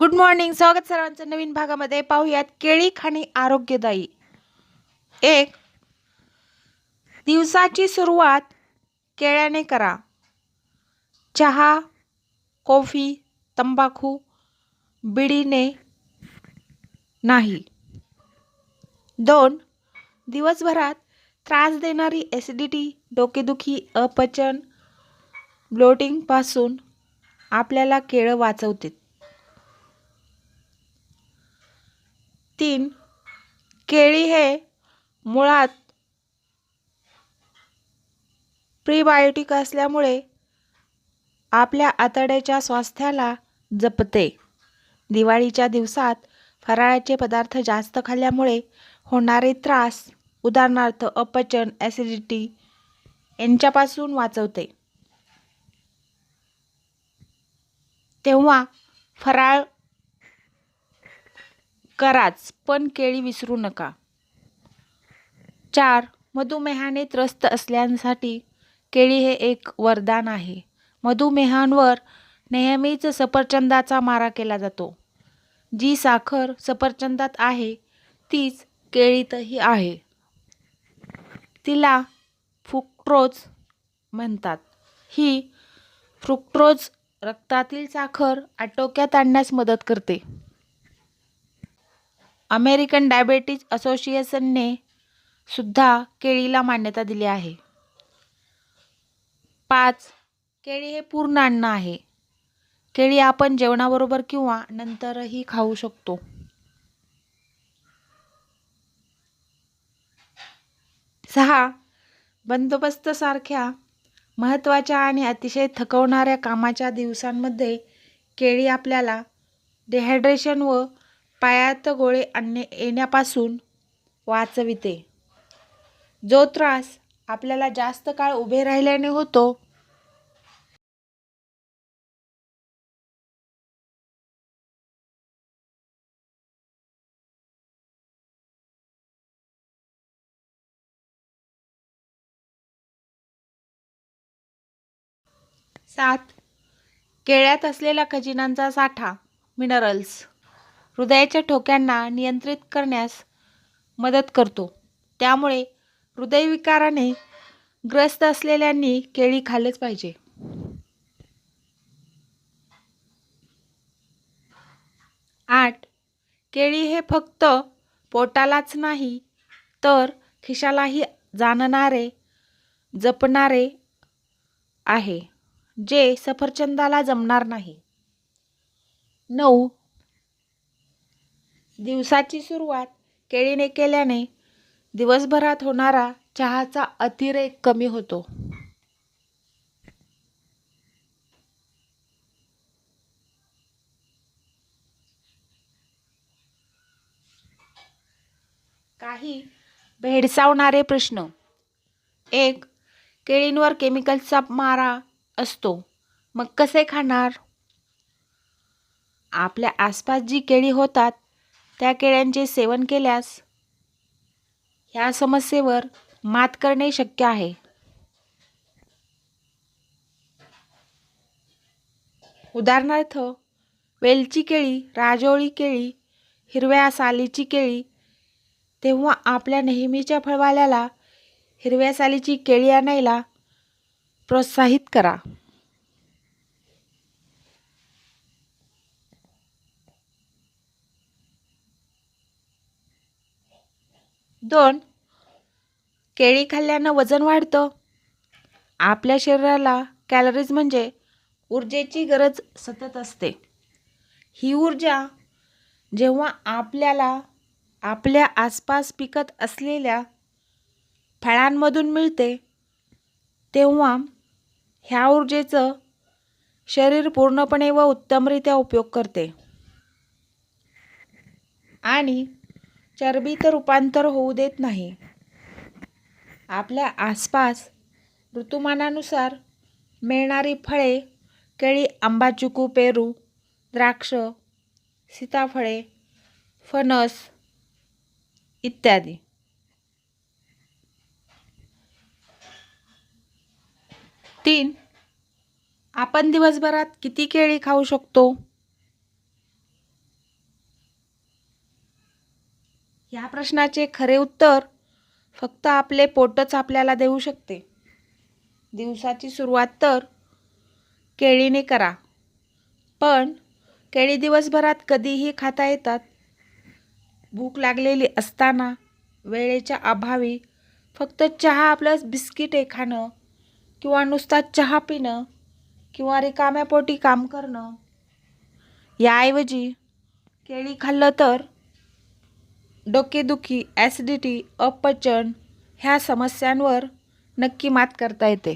Good morning स्वागत सर्वांच्या नवीन भागामध्ये. पाहूयात केळी खाणे आरोग्यदायी. एक दिवसाची सुरुवात केळ्याने करा. चहा कॉफी तंबाखू बिडीने नाही. दोन दिवसभरात त्रास देणारी ॲसिडिटी डोकेदुखी अपचन ब्लोटिंगपासून आपल्याला केळं वाचवते. तीन केळी हे मुळात प्रीबायोटिक असल्यामुळे आपल्या आतड्याच्या स्वास्थ्याला जपते. दिवाळीच्या दिवसात फराळाचे पदार्थ जास्त खाल्ल्यामुळे होणारे त्रास उदाहरणार्थ अपचन ॲसिडिटी यांच्यापासून वाचवते. तेव्हा फराळ कराच पण केळी विसरू नका. चार मधुमेहाने त्रस्त असल्यासाठी केळी हे एक वरदान आहे. मधुमेहांवर नेहमीच सफरचंदाचा मारा केला जातो. जी साखर सफरचंदात आहे तीच केळीतही आहे. तिला फ्रुक्टोज म्हणतात. ही फ्रुक्ट्रोज रक्तातील साखर आटोक्यात आणण्यास मदत करते. अमेरिकन डायबेटीज असोसिएशनने सुद्धा केळीला मान्यता दिली आहे. पाच केळी हे पूर्ण अन्न आहे. केळी आपण जेवणाबरोबर किंवा नंतरही खाऊ शकतो. सहा बंदोबस्तसारख्या महत्त्वाच्या आणि अतिशय थकवणाऱ्या कामाच्या दिवसांमध्ये केळी आपल्याला डिहायड्रेशन व पायात गोळे आणणे येण्यापासून वाचविते. जो त्रास आपल्याला जास्त काळ उभे राहिल्याने होतो सात. केळ्यात असलेला खजिनांचा साठा मिनरल्स हृदयाच्या ठोक्यांना नियंत्रित करण्यास मदत करतो. त्यामुळे हृदयविकाराने ग्रस्त असलेल्यांनी केळी खाल्लेच पाहिजे. आठ केळी हे फक्त पोटालाच नाही तर खिशालाही जाणणारे जपणारे आहे जे सफरचंदाला जमणार नाही. नऊ दिवसाची सुरुवात केळीने केल्याने दिवसभरात होणारा चहाचा अतिरेक कमी होतो. काही भेडसावणारे प्रश्न. एक केळींवर केमिकलचा मारा असतो. मग कसे खाणार? आपल्या आसपास जी केळी होतात त्या केळ्यांचे सेवन केल्यास ह्या समस्येवर मात करणे शक्य आहे. उदाहरणार्थ वेलची केळी राजोळी केळी हिरव्या सालीची केळी तेव्हा आपल्या नेहमीच्या फळवाल्याला हिरव्या सालीची केळी आणायला प्रोत्साहित करा. दोन केळी खाल्ल्यानं वजन वाढतं. आपल्या शरीराला कॅलरीज म्हणजे ऊर्जेची गरज सतत असते. ही ऊर्जा जेव्हा आपल्याला आपल्या आसपास पिकत असलेल्या फळांमधून मिळते तेव्हा ह्या ऊर्जेचं शरीर पूर्णपणे व उत्तमरित्या उपयोग करते. आणि चरबीत रूपांतर होऊ देत नाही. आपल्या आसपास ऋतुमानानुसार मिळणारी फळे केळी आंबा चिकू पेरू द्राक्ष सीताफळे फणस इत्यादी. तीन आपण दिवसभरात किती केळी खाऊ शकतो? या प्रश्नाचे खरे उत्तर फक्त आपले पोटच आपल्याला देऊ शकते. दिवसाची सुरुवात तर केळीने करा. पण केळी दिवसभरात कधीही खाता येतात. भूक लागलेली असताना वेळेच्या अभावी फक्त चहा प्लस बिस्किटे खाणं किंवा नुसता चहा पिणं किंवा रिकाम्या पोटी काम करणं याऐवजी केळी खाल्लं तर डोकेदुखी ॲसिडिटी अपचन ह्या समस्यांवर नक्की मात करता येते.